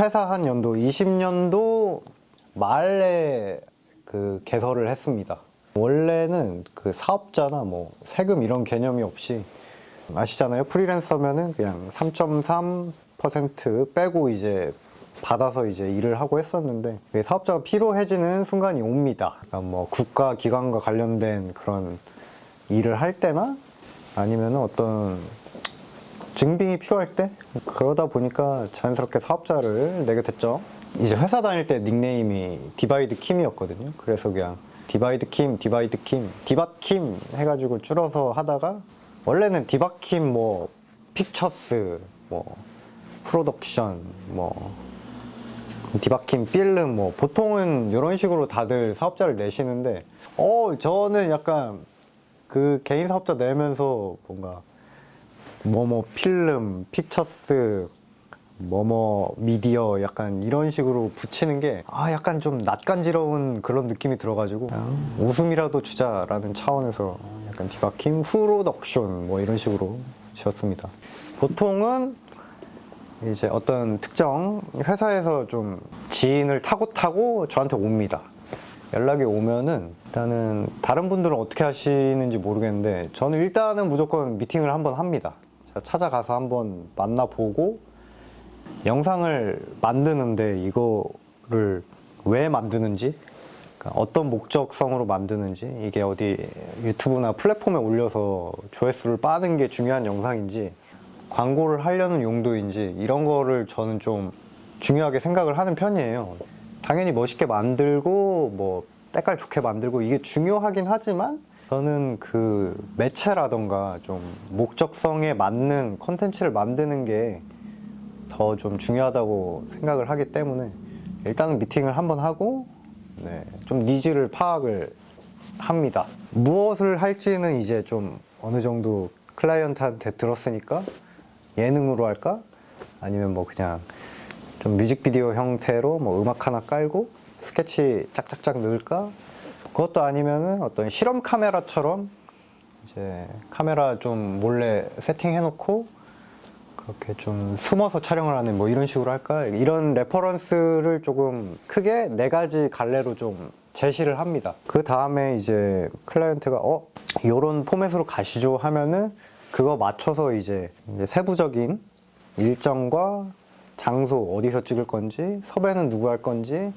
퇴사한 연도 20년도 말에 그 개설을 했습니다. 원래는 그 사업자나 뭐 세금 이런 개념이 없이 아시잖아요. 프리랜서면은 그냥 3.3% 빼고 이제 받아서 이제 일을 하고 했었는데 그게 사업자가 필요해지는 순간이 옵니다. 그러니까 뭐 국가 기관과 관련된 그런 일을 할 때나 아니면 어떤 증빙이 필요할 때 그러다 보니까 자연스럽게 사업자를 내게 됐죠. 이제 회사 다닐 때 닉네임이 디바이드 킴이었거든요. 그래서 그냥 디바이드 킴, 디바이드 킴, 디밭 킴 해가지고 줄여서 하다가 원래는 디밭 킴뭐 픽처스, 뭐 프로덕션, 뭐 디바킴 필름 뭐 보통은 이런 식으로 다들 사업자를 내시는데 어 저는 약간 그 개인 사업자 내면서 뭔가 뭐뭐 필름, 픽처스, 뭐뭐 미디어 약간 이런 식으로 붙이는 게 아 약간 좀 낯간지러운 그런 느낌이 들어가지고 그냥 웃음이라도 주자라는 차원에서 약간 디바킴 프로덕션 뭐 이런 식으로 지었습니다. 보통은 이제 어떤 특정 회사에서 좀 지인을 타고 타고 저한테 옵니다. 연락이 오면은 일단은 다른 분들은 어떻게 하시는지 모르겠는데 저는 일단은 무조건 미팅을 한번 합니다. 제가 찾아가서 한번 만나보고 영상을 만드는데 이거를 왜 만드는지 그러니까 어떤 목적성으로 만드는지 이게 어디 유튜브나 플랫폼에 올려서 조회수를 빠는 게 중요한 영상인지 광고를 하려는 용도인지 이런 거를 저는 좀 중요하게 생각을 하는 편이에요. 당연히 멋있게 만들고 뭐 때깔 좋게 만들고 이게 중요하긴 하지만 저는 그 매체라던가 좀 목적성에 맞는 컨텐츠를 만드는 게 더 좀 중요하다고 생각을 하기 때문에 일단은 미팅을 한번 하고 네, 좀 니즈를 파악을 합니다. 무엇을 할지는 이제 좀 어느 정도 클라이언트한테 들었으니까 예능으로 할까? 아니면 뭐 그냥 좀 뮤직비디오 형태로 뭐 음악 하나 깔고 스케치 짝짝짝 넣을까? 그것도 아니면은 어떤 실험 카메라처럼 이제 카메라 좀 몰래 세팅해놓고 그렇게 좀 숨어서 촬영을 하는 뭐 이런 식으로 할까? 이런 레퍼런스를 조금 크게 네 가지 갈래로 좀 제시를 합니다. 그 다음에 이제 클라이언트가 어 이런 포맷으로 가시죠 하면은 그거 맞춰서 이제 세부적인 일정과 장소 어디서 찍을 건지 섭외는 누구 할 건지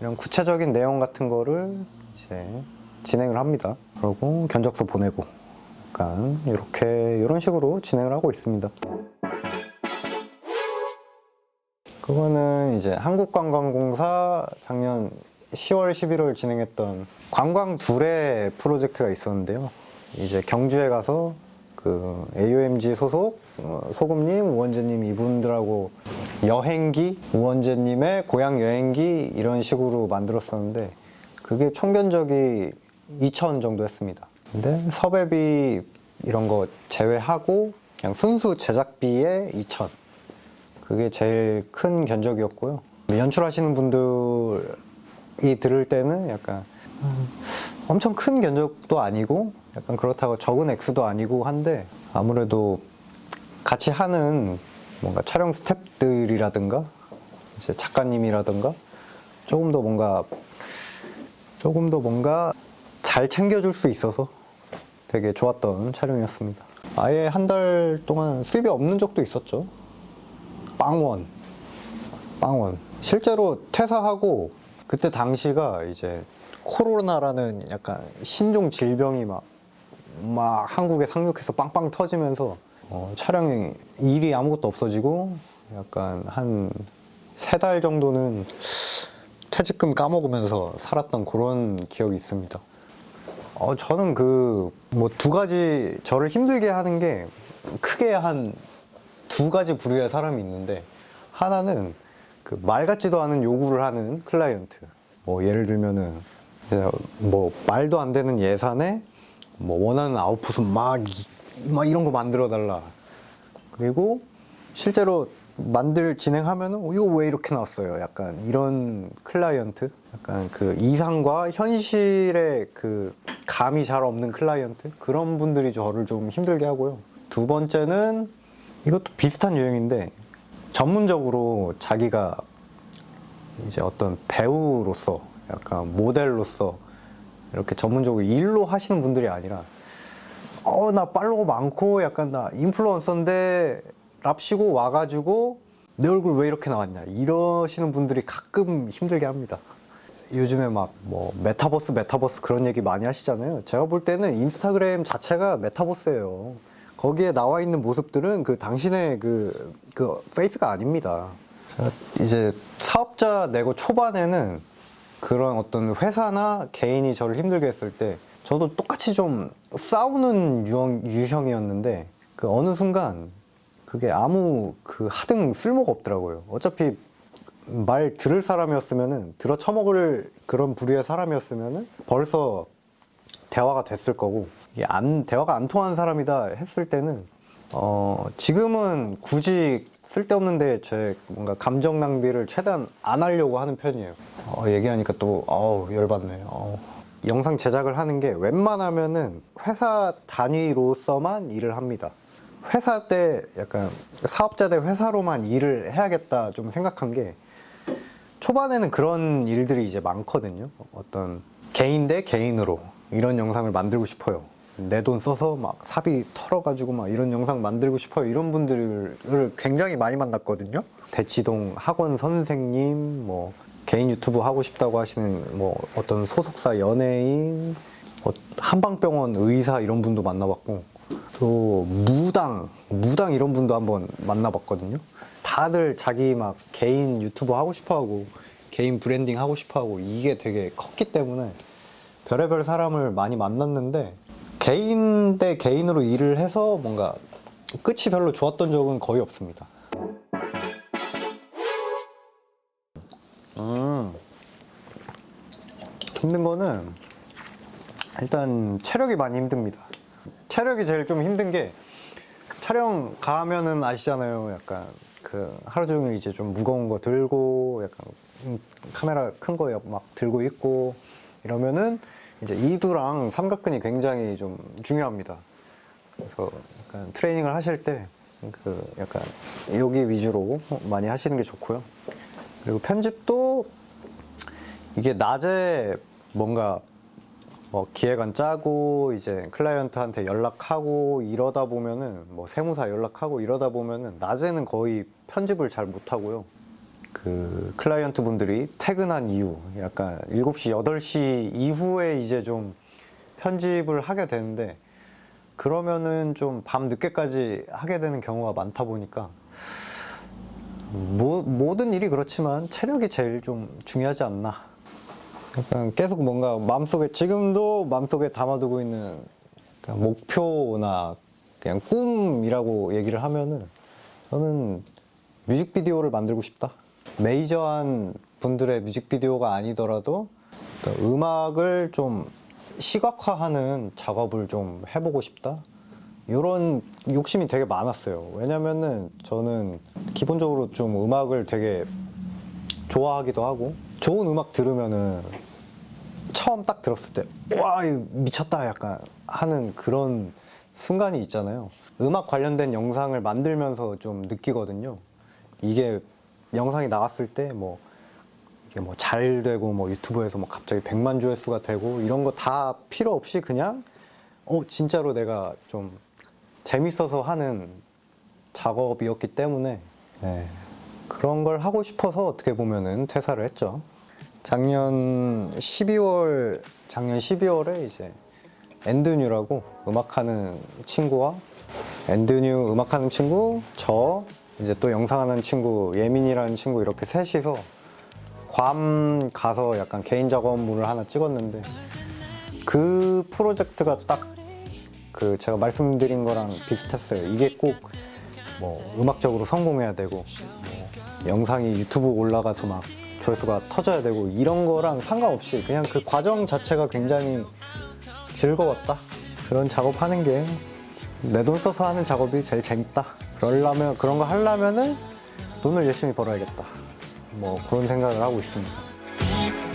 이런 구체적인 내용 같은 거를 이제 진행을 합니다. 그리고 견적서 보내고 약간 이렇게 이런 식으로 진행을 하고 있습니다. 그거는 이제 한국관광공사 작년 10월, 11월 진행했던 관광 둘의 프로젝트가 있었는데요. 이제 경주에 가서 그 AOMG 소속 어, 소금님, 우원재님 이분들하고 여행기, 우원재님의 고향 여행기 이런 식으로 만들었었는데 그게 총 견적이 2천 정도 했습니다. 근데 섭외비 이런 거 제외하고 그냥 순수 제작비에 2천. 그게 제일 큰 견적이었고요. 연출하시는 분들이 들을 때는 약간 음, 엄청 큰 견적도 아니고 약간 그렇다고 적은 액수도 아니고 한데 아무래도 같이 하는 뭔가 촬영 스탭들이라든가 이제 작가님이라든가 조금 더 뭔가 조금 더 뭔가 잘 챙겨줄 수 있어서 되게 좋았던 촬영이었습니다. 아예 한 달 동안 수입이 없는 적도 있었죠. 빵원. 빵원. 실제로 퇴사하고 그때 당시가 이제 코로나라는 약간 신종 질병이 막, 막 한국에 상륙해서 빵빵 터지면서 어, 촬영이 일이 아무것도 없어지고 약간 한 세 달 정도는 퇴직금 까먹으면서 살았던 그런 기억이 있습니다. 어, 저는 그 뭐 두 가지 저를 힘들게 하는 게 크게 한 두 가지 부류의 사람이 있는데 하나는 그 말 같지도 않은 요구를 하는 클라이언트. 뭐 예를 들면은 뭐 말도 안 되는 예산에 뭐 원하는 아웃풋은 막, 이- 막 이런 거 만들어 달라. 그리고 실제로 만들 진행하면은 어, 이거 왜 이렇게 나왔어요? 약간 이런 클라이언트, 약간 그 이상과 현실의 그 감이 잘 없는 클라이언트 그런 분들이 저를 좀 힘들게 하고요. 두 번째는 이것도 비슷한 유형인데 전문적으로 자기가 이제 어떤 배우로서 약간 모델로서 이렇게 전문적으로 일로 하시는 분들이 아니라 어 나 팔로워 많고 약간 나 인플루언서인데 랍시고 와가지고 내 얼굴 왜 이렇게 나왔냐 이러시는 분들이 가끔 힘들게 합니다. 요즘에 막 뭐 메타버스 메타버스 그런 얘기 많이 하시잖아요. 제가 볼 때는 인스타그램 자체가 메타버스예요. 거기에 나와 있는 모습들은 그 당신의 그, 그 페이스가 아닙니다. 이제 사업자 내고 초반에는 그런 어떤 회사나 개인이 저를 힘들게 했을 때 저도 똑같이 좀 싸우는 유형, 유형이었는데 그 어느 순간 그게 아무 그 하등 쓸모가 없더라고요. 어차피 말 들을 사람이었으면은 들어 처먹을 그런 부류의 사람이었으면은 벌써 대화가 됐을 거고 이게 안 대화가 안 통하는 사람이다 했을 때는 어 지금은 굳이 쓸데없는데 제 뭔가 감정 낭비를 최대한 안 하려고 하는 편이에요. 어, 얘기하니까 또 어우 열받네. 어. 영상 제작을 하는 게 웬만하면은 회사 단위로서만 일을 합니다. 회사 때 약간 사업자 대 회사로만 일을 해야겠다 좀 생각한 게 초반에는 그런 일들이 이제 많거든요. 어떤 개인 대 개인으로 이런 영상을 만들고 싶어요. 내 돈 써서 막 사비 털어가지고 막 이런 영상 만들고 싶어요. 이런 분들을 굉장히 많이 만났거든요. 대치동 학원 선생님, 뭐 개인 유튜브 하고 싶다고 하시는 뭐 어떤 소속사 연예인, 뭐 한방병원 의사 이런 분도 만나봤고 또 무당, 무당 이런 분도 한번 만나봤거든요. 다들 자기 막 개인 유튜브 하고 싶어 하고 개인 브랜딩 하고 싶어 하고 이게 되게 컸기 때문에 별의별 사람을 많이 만났는데 개인 대 개인으로 일을 해서 뭔가 끝이 별로 좋았던 적은 거의 없습니다. 음. 힘든 거는 일단 체력이 많이 힘듭니다. 체력이 제일 좀 힘든 게 촬영 가면은 아시잖아요. 약간 그 하루 종일 이제 좀 무거운 거 들고 약간 음, 카메라 큰 거 막 들고 있고 이러면은 이제 이두랑 삼각근이 굉장히 좀 중요합니다. 그래서 약간 트레이닝을 하실 때 그 약간 여기 위주로 많이 하시는 게 좋고요. 그리고 편집도 이게 낮에 뭔가 뭐 기획안 짜고 이제 클라이언트한테 연락하고 이러다 보면은 뭐 세무사 연락하고 이러다 보면은 낮에는 거의 편집을 잘 못하고요. 그 클라이언트 분들이 퇴근한 이후 약간 7시, 8시 이후에 이제 좀 편집을 하게 되는데 그러면은 좀 밤 늦게까지 하게 되는 경우가 많다 보니까 모, 모든 일이 그렇지만 체력이 제일 좀 중요하지 않나 약간 계속 뭔가 마음속에 지금도 마음속에 담아두고 있는 목표나 그냥 꿈이라고 얘기를 하면은 저는 뮤직비디오를 만들고 싶다. 메이저한 분들의 뮤직비디오가 아니더라도 음악을 좀 시각화하는 작업을 좀 해보고 싶다. 이런 욕심이 되게 많았어요. 왜냐면은 저는 기본적으로 좀 음악을 되게 좋아하기도 하고 좋은 음악 들으면은 처음 딱 들었을 때와 미쳤다 약간 하는 그런 순간이 있잖아요. 음악 관련된 영상을 만들면서 좀 느끼거든요. 이게 영상이 나왔을 때 뭐 이게 뭐 잘 되고 뭐 유튜브에서 뭐 갑자기 100만 조회수가 되고 이런 거 다 필요 없이 그냥 어 진짜로 내가 좀 재밌어서 하는 작업이었기 때문에 네, 그런 걸 하고 싶어서 어떻게 보면은 퇴사를 했죠. 작년 12월 작년 12월에 이제 엔드뉴라고 음악하는 친구와 엔드뉴 음악하는 친구 저 이제 또 영상하는 친구 예민이라는 친구 이렇게 셋이서 괌 가서 약간 개인 작업물을 하나 찍었는데 그 프로젝트가 딱 그 제가 말씀드린 거랑 비슷했어요. 이게 꼭 뭐 음악적으로 성공해야 되고 뭐 영상이 유튜브 올라가서 막 조회수가 터져야 되고 이런 거랑 상관없이 그냥 그 과정 자체가 굉장히 즐거웠다. 그런 작업하는 게 내 돈 써서 하는 작업이 제일 재밌다. 그러려면 그런 거 하려면은 돈을 열심히 벌어야겠다. 뭐 그런 생각을 하고 있습니다. 음.